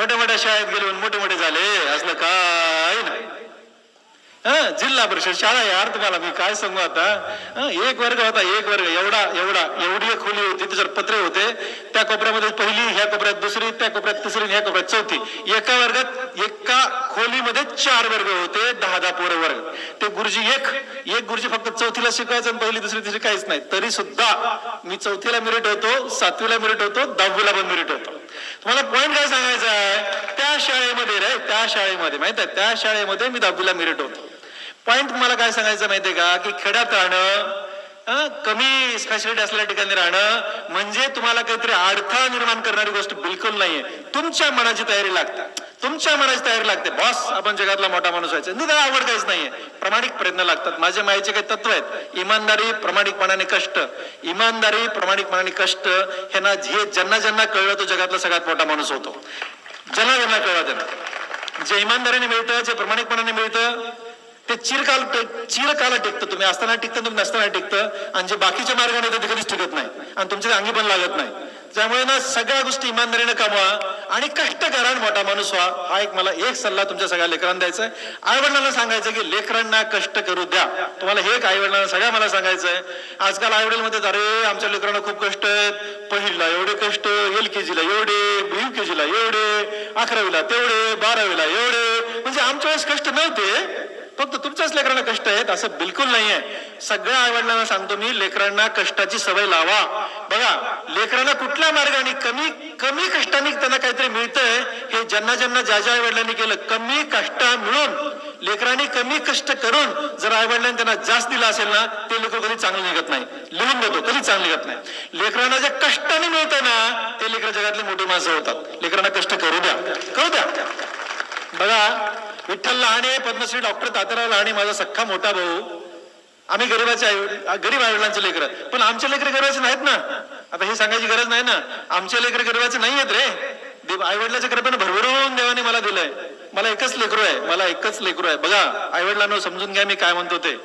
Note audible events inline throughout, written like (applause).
मोठ्या मोठ्या शाळेत गेले मोठे मोठे झाले. असलं काय नाही. हा जिल्हा परिषद शाळा यार तुम्हाला मी काय सांगू आता? एक वर्ग होता एक वर्ग. एवढा एवढा. एवढी खोली होती त्याच्यावर पत्रे होते. त्या कोपऱ्यामध्ये पहिली ह्या कोपऱ्यात दुसरी त्या कोपऱ्यात तिसरी ह्या कोपऱ्यात चौथी. एका वर्गात एका खोलीमध्ये चार वर्ग होते दहा दहा पोरं वर्ग. ते गुरुजी एक. एक गुरुजी फक्त चौथीला शिकवायचं आणि पहिली दुसरी तिसरी काहीच नाही. तरी सुद्धा मी चौथीला मिरिट होतो सातवीला मिरिट होतो दहावीला पण मिरिट होतो. तुम्हाला पॉईंट काय सांगायचा आहे? त्या शाळेमध्ये रे त्या शाळेमध्ये माहीत आहे? त्या शाळेमध्ये मी दहावीला मेरिट होतो. पॉईंट मला काय सांगायचं माहितीये का? की खेड्यात राहणं कमी स्पेशालिटी असलेल्या ठिकाणी राहणं म्हणजे तुम्हाला काहीतरी अडथळा निर्माण करणारी गोष्ट बिलकुल नाहीये. तुमच्या मनाची तयारी लागतात तुमच्या मनाची तयारी लागते. बॉस आपण जगातला मोठा माणूस व्हायचा. नाही त्याला आवड काहीच नाहीये. प्रामाणिक प्रयत्न लागतात. माझ्या मायेचे काही तत्व आहेत. इमानदारी प्रामाणिकपणाने कष्ट. इमानदारी प्रामाणिकपणाने कष्ट हे ना हे ज्यांना ज्यांना कळलं तो जगातला सगळ्यात मोठा माणूस होतो. ज्यांना ज्यांना कळलं त्यांना. जे इमानदारीने मिळतं जे प्रामाणिकपणाने मिळतं ते चिरकाल चिरकाला टिकतं तुम्ही. असताना टिकतं तुम्ही नसताना टिकतं. आणि जे बाकीच्या मार्गाने ते कधीच टिकत नाही. आणि तुमच्या अंगी पण लागत नाही. त्यामुळे ना सगळ्या गोष्टी इमानदारीनं कमवा आणि कष्ट करा आणि मोठा माणूस व्हा. हा एक मला एक सल्ला तुमच्या सगळ्या लेकरांना द्यायचा आहे. आईवडिलांना सांगायचं की लेकरांना कष्ट करू द्या. तुम्हाला हे एक आईवडिलांना सगळ्या मला सांगायचं आहे. आजकाल आईवडिलमध्ये अरे आमच्या लेकरांना खूप कष्ट आहेत. पहिलीला एवढे कष्ट एल के जीला एवढे यू के जीला एवढे अकरावीला तेवढे बारावीला एवढे. म्हणजे आमच्या वेळेस कष्ट नव्हते. फक्त तुमच्याच लेकरांना कष्ट आहेत असं बिलकुल नाहीये. सगळ्या आईवडिलांना सांगतो मी लेकरांना कष्टाची सवय लावा. बघा लेकरांना कुठल्या मार्गाने कमी कमी कष्टाने त्यांना काहीतरी मिळतंय हे ज्यांना ज्यांना ज्या ज्या आईवडिलांनी केलं कमी कष्ट मिळून लेकरांनी कमी कष्ट करून जर आईवडिलांनी त्यांना जास्त दिलं असेल ना ते लेकर कधी चांगलं निघत नाही. लिहून देतो कधी चांगलं निघत नाही. लेकरांना जे कष्टाने मिळतं ना ते लेकर जगातले मोठे माणसं होतात. लेकरांना कष्ट करू द्या. करू द्या. बघा विठ्ठल लहाणे पद्मश्री डॉक्टर तात्याराव लहाणे माझा सख्खा मोठा भाऊ. आम्ही गरीबाचे आई गरीब आईवडिलांचे लेकर. पण आमचे लेकर गरीबाचे नाहीत ना. आता हे सांगायची गरज नाही ना. आमचे लेकर गरीबाचे नाही आहेत रे. देव आईवडिलाच्या कृपेने भरभरून देवाने मला दिलंय. मला एकच लेकरू आहे. मला एकच लेकरू आहे. बघा आईवडिलांना समजून घ्या मी काय म्हणतो ते.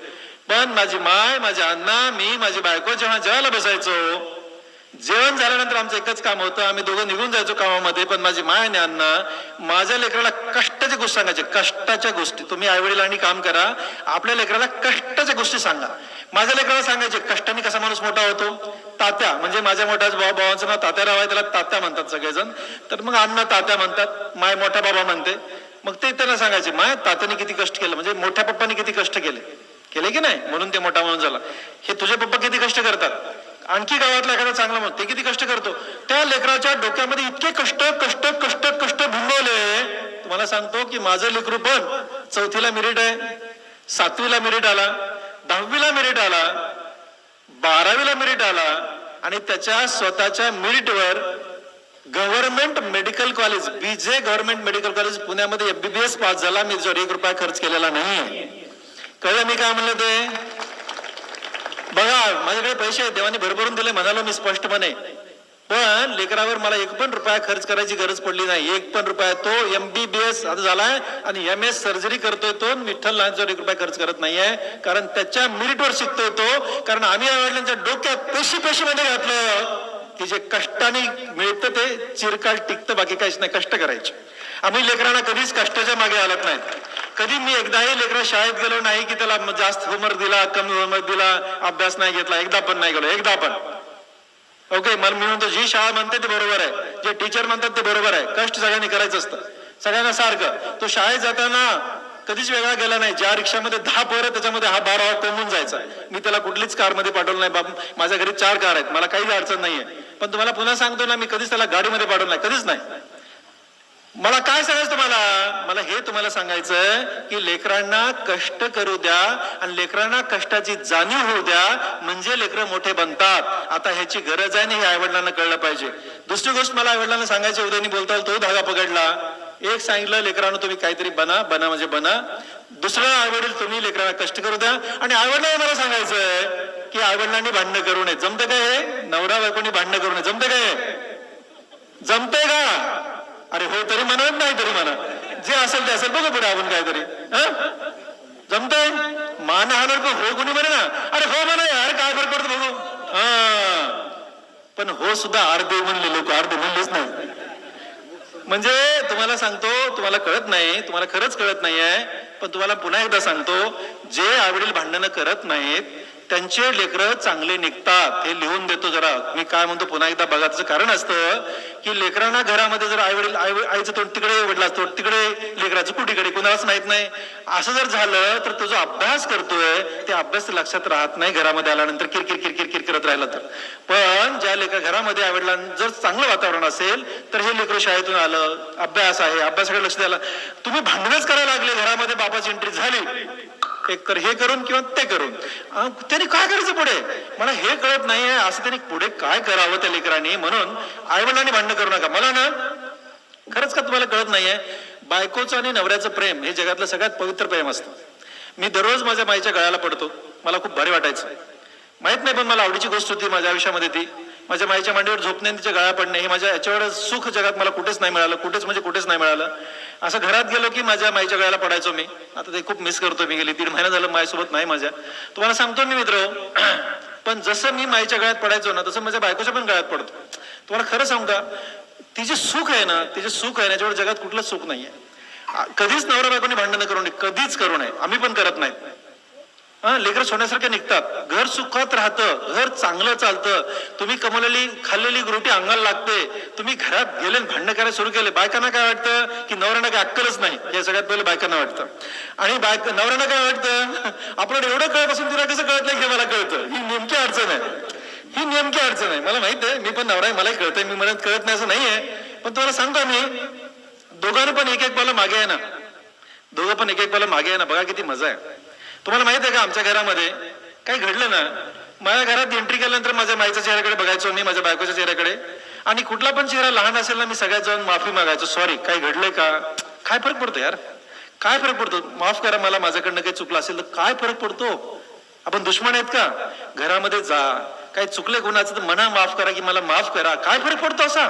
पण माझी माय माझ्या अण्णा मी माझी बायको जेव्हा जेवायला बसायचो जेवण झाल्यानंतर आमचं एकच काम होतं. आम्ही दोघं निघून जायचो कामामध्ये पण माझी माय आणि अण्णा माझ्या लेकराला कष्टाची गोष्ट सांगायचे. कष्टाच्या गोष्टी. तुम्ही आईवडिलांनी काम करा. आपल्या लेकराला कष्टाच्या गोष्टी सांगा. माझ्या लेकराला सांगायचे कष्टाने कसा माणूस मोठा होतो? तात्या म्हणजे माझ्या मोठ्या भाऊ भावांचं नाव तात्याराव आहे त्याला तात्या म्हणतात सगळेजण. तर मग अण्णा तात्या म्हणतात माय मोठा बाबा म्हणते. मग ते त्यांना सांगायचे माय तात्याने किती कष्ट केलं? म्हणजे मोठ्या पप्पाने किती कष्ट केले? केले की नाही? म्हणून ते मोठा म्हणून झाला. हे तुझे पप्पा किती कष्ट करतात? आणखी गावातला एखादा चांगला मग ते किती कष्ट करतो. त्या लेकराच्या डोक्यामध्ये इतके कष्ट कष्ट कष्ट कष्ट भिंबवले तुम्हाला सांगतो की माझं लेकरू पण चौथीला मेरिट आहे सातवीला मेरिट आला दहावीला मेरिट आला बारावीला मेरिट आला आणि त्याच्या स्वतःच्या मेरिटवर government medical college BJ government medical college पुण्यामध्ये एमबीबीएस पास झाला. मी जर एक रुपया खर्च केलेला नाही. कळलं मी काय म्हणलं ते? बघा माझ्याकडे पैसे आहेत, देवाने भरभरून दिले म्हणालो मी स्पष्टपणे. पण लेकरावर मला एक पण रुपया खर्च करायची गरज पडली नाही. एक पण रुपया तो एमबीबीएस आता झालाय आणि एम एस सर्जरी करतोय तो विठ्ठल लहानच्यावर एक रुपया खर्च करत नाहीये. कारण त्याच्या मेरिटवर शिकतोय तो. कारण आम्ही वडिलांच्या डोक्यात पेशी पेशी मध्ये घातलं. की जे कष्टाने मिळतं ते चिरकाल टिकतं बाकी काहीच नाही. कष्ट करायचे. आम्ही लेकरांना कधीच कष्टाच्या मागे आलत नाहीत कधी मी एकदाही लेकर शाळेत गेलो नाही की त्याला जास्त होमवर्क दिला कमी होमवर्क दिला अभ्यास नाही घेतला एकदा पण नाही गेलो एकदा पण. ओके मला मी म्हणतो जी शाळा म्हणते ते बरोबर आहे. जे टीचर म्हणतात ते बरोबर आहे. कष्ट सगळ्यांनी करायचं असतं. सगळ्यांना सारखं. तो शाळेत जाताना कधीच वेगळा गेला नाही. ज्या रिक्षामध्ये दहा पोरं त्याच्यामध्ये हा बारा कोंबून जायचा. मी त्याला कुठलीच कारमध्ये पाठवलं नाही बाब माझ्या घरी चार कार आहेत. मला काहीच अडचण नाहीये. पण तुम्हाला पुन्हा सांगतो ना मी कधीच त्याला गाडीमध्ये पाठवलं नाही. कधीच नाही. मला काय सांगायचं तुम्हाला? मला हे तुम्हाला सांगायचं की लेकरांना कष्ट करू द्या आणि लेकरांना कष्टाची जाणीव होऊ द्या म्हणजे लेकरं मोठे बनतात. आता ह्याची गरज आहे आणि हे आईवडिलांना कळलं पाहिजे. दुसरी गोष्ट मला आईवडिलांना सांगायची उद्यानी बोलता तो धागा पकडला. एक सांगितलं लेकरांना तुम्ही काहीतरी बना बना म्हणजे बना. दुसरं आईवडील तुम्ही लेकरांना कष्ट करू द्या. आणि आईवडिलांना मला सांगायचंय की आईवडिलांनी भांडणं करू नये. जमतं काय हे? नवरा बायकोनी भांडणं करू नये. जमतं काय जमतंय का? अरे हो तरी म्हणत नाही तरी म्हणा जे असेल ते असेल बघू पुढे आपण काहीतरी. जमतंय? मान हाणार पण हो कोणी म्हणे ना? अरे हो म्हणा यार काय फरक पडतो बघू. हा. पण हो सुद्धा अर्धे म्हणले लोक अर्धे म्हणलेच नाही. म्हणजे तुम्हाला सांगतो तुम्हाला कळत नाही तुम्हाला खरंच कळत नाहीये पण तुम्हाला पुन्हा एकदा सांगतो जे आवडील भांडणं करत नाहीत त्यांचे लेकरं चांगले निघतात हे लिहून देतो जरा. मी काय म्हणतो पुन्हा एकदा बघा त्याचं कारण असतं की लेकरांना घरामध्ये जर आई वडील आई आईचं तोंड तिकडे वडिला तोंड तिकडे लेकराचं कुठीकडे कोणालाच माहीत नाही. असं जर झालं तर तो जो अभ्यास करतोय ते अभ्यास लक्षात राहत नाही घरामध्ये आल्यानंतर किरकिर किरकिर किर करत राहिला तर. पण ज्या लेकर घरामध्ये आई वडिलांना जर चांगलं वातावरण असेल तर हे लेकर शाळेतून आलं अभ्यास आहे अभ्यासाकडे लक्ष द्यायला. तुम्ही भांडणच करायला लागले घरामध्ये बाबाची एंट्री झाली. एक हे करून किंवा ते करून. त्याने त्यांनी काय करायचं पुढे? मला हे कळत नाहीये असं त्यांनी पुढे काय करावं त्या लेकरांनी? म्हणून आईवडिलांनी भांडणं करू नका. मला ना खरंच का तुम्हाला कळत नाहीये? बायकोचं आणि नवऱ्याचं प्रेम हे जगातलं सगळ्यात पवित्र प्रेम असतं. मी दररोज माझ्या माईच्या गळ्याला पडतो. मला खूप भारी वाटायचं. माहीत नाही पण मला आवडीची गोष्ट होती माझ्या आयुष्यामध्ये ती. माझ्या माईच्या मांडीवर झोपणे आणि तिच्या गळा पडणे हे माझ्या याच्यावर सुख जगात मला कुठेच नाही मिळालं कुठेच म्हणजे कुठेच नाही मिळालं. असं घरात गेलो की माझ्या माईच्या गळ्याला पडायचो मी. आता ते खूप मिस करतो मी गेली दीड महिना झालं माझ्यासोबत नाही माझ्या. तुम्हाला सांगतो मी मित्र (clears throat) पण जसं मी माईच्या गळ्यात पडायचो ना तसं माझ्या बायकोच्या पण गळ्यात पडतो. तुम्हाला खरं सांगू का तिचे सुख आहे ना तिचे सुख आहे ना याच्यावर जगात कुठलंच सुख नाहीये. आहे कधीच नवरा बायकोने भांडणं करू नये कधीच करू नये आम्ही पण करत नाही. लेकर सोन्यासारखे निघतात. घर सुखात राहतं घर चांगलं चालतं. तुम्ही कमवलेली खाल्लेली रोटी अंगाला लागते. तुम्ही घरात गेले भांडणं करायला सुरू केले. बायकांना काय वाटतं? की नवऱ्यांना काय अक्कलच नाही. हे सगळ्यात पहिले बायकांना वाटतं. आणि बायक नवऱ्यांना काय वाटतं? आपल्याला एवढं कळत असून तिला कसं कळत नाही हे मला कळतं ही नेमकी अडचण आहे ही नेमकी अडचण आहे मला माहीत आहे मी पण नवरा आहे मलाही कळतंय मी म्हणत कळत नाही असं नाहीये पण तुम्हाला सांगतो मी दोघांना पण एक एक पाला मागे आहे ना दोघं पण एक एक पाला मागे आहे ना बघा किती मजा आहे तुम्हाला माहीत आहे का आमच्या घरामध्ये काही घडलं ना माझ्या घरात एंट्री केल्यानंतर माझ्या माईच्या चेहऱ्याकडे बघायचो मी माझ्या बायकोच्या चेहऱ्याकडे. आणि कुठला पण चेहरा लहान असेल ना मी सगळ्यात जाऊन माफी मागायचो. सॉरी काय घडलंय का? काय फरक पडतो यार? काय फरक पडतो? माफ करा मला माझ्याकडनं काही चुकलं असेल तर काय फरक पडतो? आपण दुश्मन आहेत का? घरामध्ये जा. काही चुकले कोणाचं तर मना माफ करा की मला माफ करा. काय फरक पडतो असा?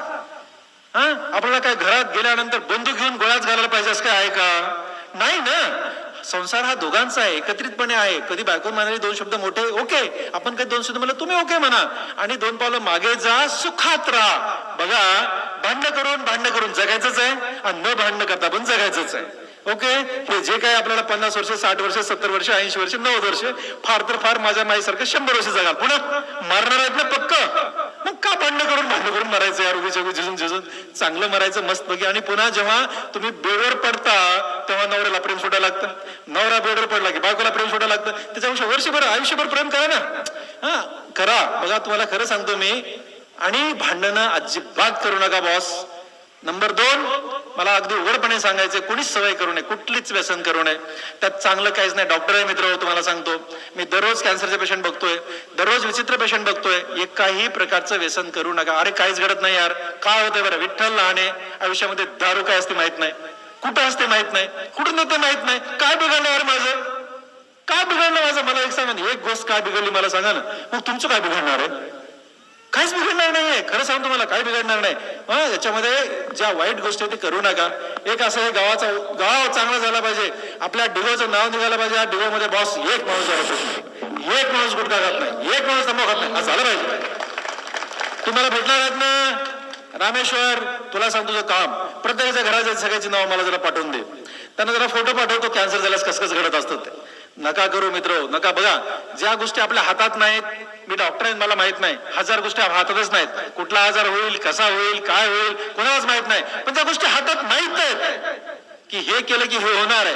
हा? आपल्याला काय घरात गेल्यानंतर बंदूक घेऊन गोळ्याच घालायला पाहिजे असं काय आहे का? नाही ना. संसार हा दोघांचा आहे एकत्रितपणे आहे. कधी बायको म्हणाले दोन शब्द मोठे ओके. आपण काही दोन शब्द म्हणलं तुम्ही ओके म्हणा. आणि दोन पावलं मागे जा सुखात राहा. बघा भांड करून भांड करून जगायचंच आहे आणि न भांड करता पण जगायचंच आहे. ओके? हे जे काही आपल्याला पन्नास वर्ष साठ वर्ष सत्तर वर्ष ऐंशी वर्ष नव्वद वर्ष फार तर फार माझ्या माईसारखं शंभर वर्ष जगाल. पुन्हा मारणार आहेत ना पक्क? मग का भांडणं करून भांड करून मरायचं यार? उगीच उगीच झिजून झिजून चांगलं मरायचं मस्त पैकी आणि पुन्हा जेव्हा तुम्ही बेवर पडता तेव्हा नवऱ्याला प्रेम सोडायला लागतं. नवरा बेडवर पडला की बायकोला प्रेम सोडायला लागतं. त्याच्यापेक्षा वर्षभर आयुष्यभर प्रेम करा ना. हा करा. बघा तुम्हाला खरं सांगतो मी. आणि भांडणं अजिबात करू नका बॉस नंबर दोन मला अगदी उघडपणे सांगायचं कुणीच सवय करू नये कुठलीच व्यसन करू नये. त्यात चांगलं काहीच नाही. डॉक्टर आहे मित्र हो, तुम्हाला सांगतो. मी दररोज कॅन्सरचे पेशंट बघतोय. दररोज विचित्र पेशंट बघतोय. एकाही प्रकारचं व्यसन करू नका. अरे काहीच घडत नाही यार. काय होतंय बरं? विठ्ठल लहाने आयुष्यामध्ये दारू काय असते माहीत नाही. कुठं असते माहीत नाही. कुठून येते माहीत नाही. काय बिघडलं अरे माझं? काय बिघडलं माझं? मला एक सांगा ना. एक गोष्ट काय बिघडली मला सांगा ना. मग तुमचं काय बिघडणार आहे? काहीच बिघडणार नाहीये. खरं सांगतो मला काय बिघडणार नाही. हा याच्यामध्ये ज्या वाईट गोष्टी आहेत ते करू नका. एक असं हे गावाचा गाव चांगला झाला पाहिजे. आपल्या डिगोचं नाव निघालं पाहिजे. या डिगोमध्ये बॉस एक माणूस झाला पाहिजे. एक माणूस गुटखा खात नाही. एक माणूस तंबा खात नाही. असं झालं पाहिजे. तुम्हाला भेटणार आहेत ना? रामेश्वर तुला सांग तुझं काम. प्रत्येकाच्या घराच्या सगळ्याची नावं मला जरा पाठवून दे. त्यांना जरा फोटो पाठवतो कॅन्सर झाल्यास कसं कसं घडत असतं ते. नका करू मित्र नका. बघा ज्या गोष्टी आपल्या हातात नाहीत मी डॉक्टर आहे मला माहीत नाही. हजार गोष्टी हातातच नाहीत. कुठला आजार होईल कसा होईल काय होईल कोणालाच माहीत नाही. पण त्या गोष्टी हातात माहीत आहेत की हे केलं की हे होणार आहे.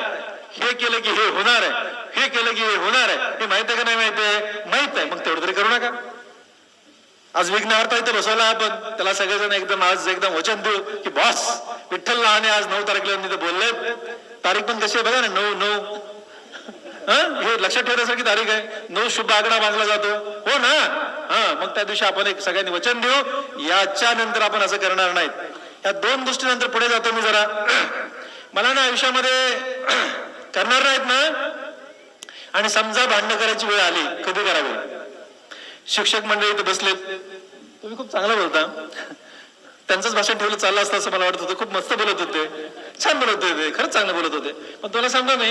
हे केलं की हे होणार आहे. हे केलं की हे होणार आहे. हे माहीत आहे का नाही माहीत आहे? माहीत आहे. मग तेवढं तरी करू नका. आज विघ्नहर्ता इथे बसवला आपण त्याला सगळेजण एकदम आज एकदम वचन देऊ की बॉस विठ्ठल लहाने आज नऊ तारखेला तिथे बोलले तारीख पण कशी आहे बघा ना नऊ नऊ. हे? लक्षात ठेवण्यासारखी तारीख आहे. नऊ शुभ आकडा बांधला जातो. हो ना? हा मग त्या दिवशी आपण एक सगळ्यांनी वचन देऊ. याच्या नंतर आपण असं करणार नाहीत. या दोन गोष्टीनंतर पुढे जातो मी जरा. मला ना आयुष्यामध्ये करणार नाहीत ना? आणि समजा भांडण करायची वेळ आली कधी करावी? शिक्षक मंडळी इथे बसलेत. तुम्ही खूप चांगलं बोलता. त्यांचंच भाषण ठेवलं चाललं असतं असं मला वाटत होतं. खूप मस्त बोलत होते. छान बोलत होते. खरंच चांगलं बोलत होते. पण तुला सांगतो मी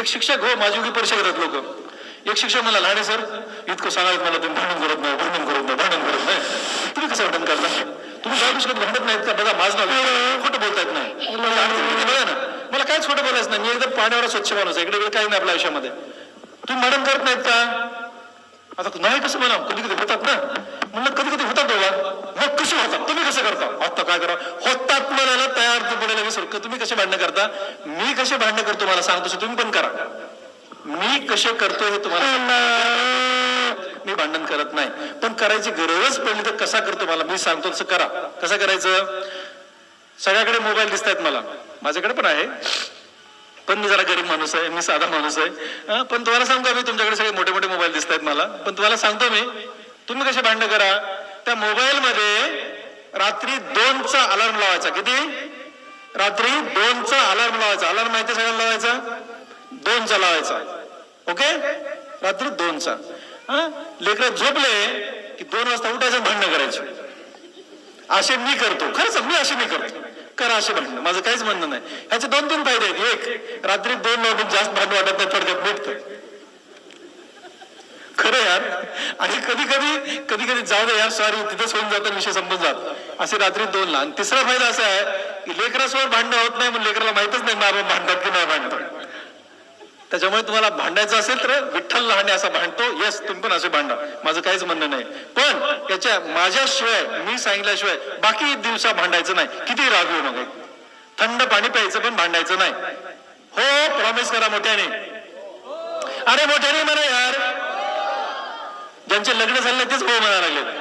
एक शिक्षक हो माझी परीक्षा घेतात लोक. एक शिक्षक मला लहाने सर इतकं सांगायचं मला तुम्ही भांडण करत नाही भांडण करत नाही भांडण करत नाही. तुम्ही कसं भांडण करता? तुम्ही काय कधी भांडत नाहीत का? बघा माझं नाव खोटं बोलता नाही. बघा ना. मला काहीच खोटं बोलायचं नाही. मी एकदम पाण्यावर स्वच्छ माणूस आहे. इकडे इकडे काही नाही आपल्या आयुष्यामध्ये. तुम्ही मॅडम करत नाहीत का? आता नाही कसं म्हणा कधी कधी होतात ना? म्हणलं कधी कधी होतात बाबा. मग कसे होतात? तुम्ही कसं करता? आता काय करा? होतात म्हणायला तयार तू बोलायला तुम्ही कसे भांडणं करता? मी कसे भांडणं करतो मला सांगतो तुम्ही पण करा. मी कसे करतो हे तुम्हाला मी भांडण करत नाही. पण करायची गरज पडली तर कसा करतो मला? मी सांगतो तसं करा. कसं करायचं? सगळ्याकडे मोबाईल दिसत आहेत मला. माझ्याकडे पण आहे. पण मी जरा गरीब माणूस आहे मी साधा माणूस आहे. पण तुम्हाला सांगतो मी तुमच्याकडे सगळे मोठे मोठे मोबाईल दिसत आहेत मला. पण तुम्हाला सांगतो मी तुम्ही कसे भांडणं करा त्या मोबाईलमध्ये रात्री दोनचा अलार्म लावायचा. किती? रात्री दोनचा अलार्म लावायचा. अलार्म माहिती सगळ्यांना लावायचा? दोनचा लावायचा. ओके? रात्री दोनचा. हा लेकर झोपले की दोन वाजता उठायचं भांडणं करायचं. असे मी करतो. खरंच मी असे मी करतो. करा असे म्हणणं. माझं काहीच म्हणणं नाही. ह्याचे दोन तीन फायदे आहेत. एक रात्री दोन वाजून जास्त भांडू वाटत नाही थोडक्यात मिटतं. खरं यार. आणि कधी कधी कधी कधी जाऊ दे यार सॉरी तिथेच होऊन जातो विषय संपून जात. असे रात्री दोनला. आणि तिसरा फायदा असा आहे की लेकरासोबत भांडणं होत नाही पण लेकराला माहितच नाही मारून भांडतात की नाही भांडतात. त्याच्यामुळे तुम्हाला भांडायचं असेल तर विठ्ठल लहाने असा भांडतो. येस तुम्ही पण असे भांडा. माझं काहीच म्हणणं नाही. पण याच्या माझ्याशिवाय मी सांगितल्याशिवाय बाकी दिवसा भांडायचं नाही. किती राग येऊ नका. थंड पाणी प्यायचं पण भांडायचं नाही. हो प्रॉमिस करा मोठ्याने. अरे मोठ्याने म्हणा यार. ज्यांचे लग्न झाले तेच हो म्हणा लागले